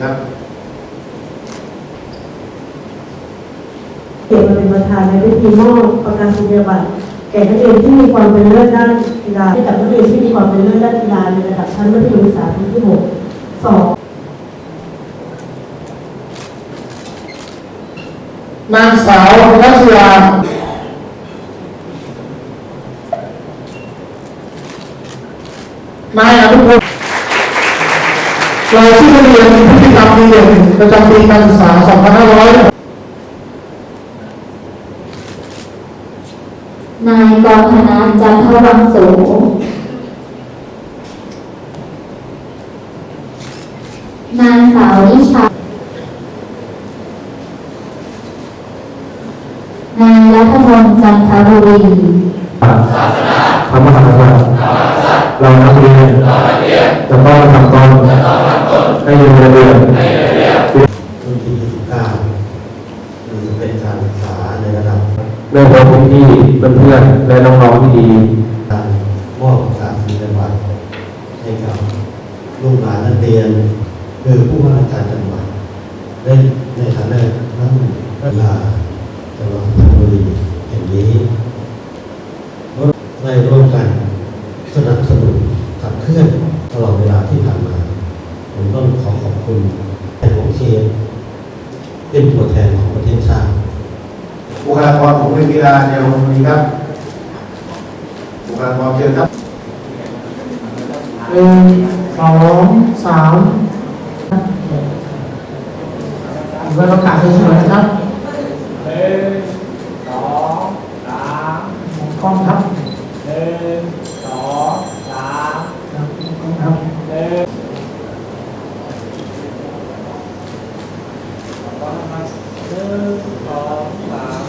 ครับเกียรติมาเป็นประธานในพิธีมอบประกาศนียบัตรแก่นักเรียนที่มีความเป็นเลิศด้านกีฬาให้กับนักเรียนที่มีความเป็นเลิศด้านกีฬาในระดับชั้นมัธยมศึกษาปีที่หกสองนางสาวรัชยานายอนุพงศ์ รายชื่อนักเรียนพฤติกรรมดีเด่นประจำปีการศึกษา 2500 นายกรธนาจันทวังสูนางสาวนิชานายรัฐพงศ์จันทบุรีพระมหากษัตร์เรานักเรียนจะต้องทำตน 19หรืจะเป็นการศึกษาในระดับได้พบพี่เพื่อนๆและน้องๆที่ดีการมอบสารสิลปะให้กับลูกหลานนักเรียนคือผู้ว่าราชการจังหวัดได้ในฐานะท่านรัฐลาจังหวัดสุพรรณบุรีแห่งนี้ได้ร่วมกันสนับสนุนขับเคลื่อนตลอดเวลาที่ผ่านมา ผมต้องขอขอบคุณแต่ผมเชียร์ เป็นตัวแทนของประเทศชาติบุคลากรของโรงเรียนกีฬาในโรงเรียนครับบุคลากรเชิญครับหนึ่งสองสามเพื่อประกาศเฉยๆนะครับหนึ่งสองสามกล้องครับหนึ่งสอง all of us.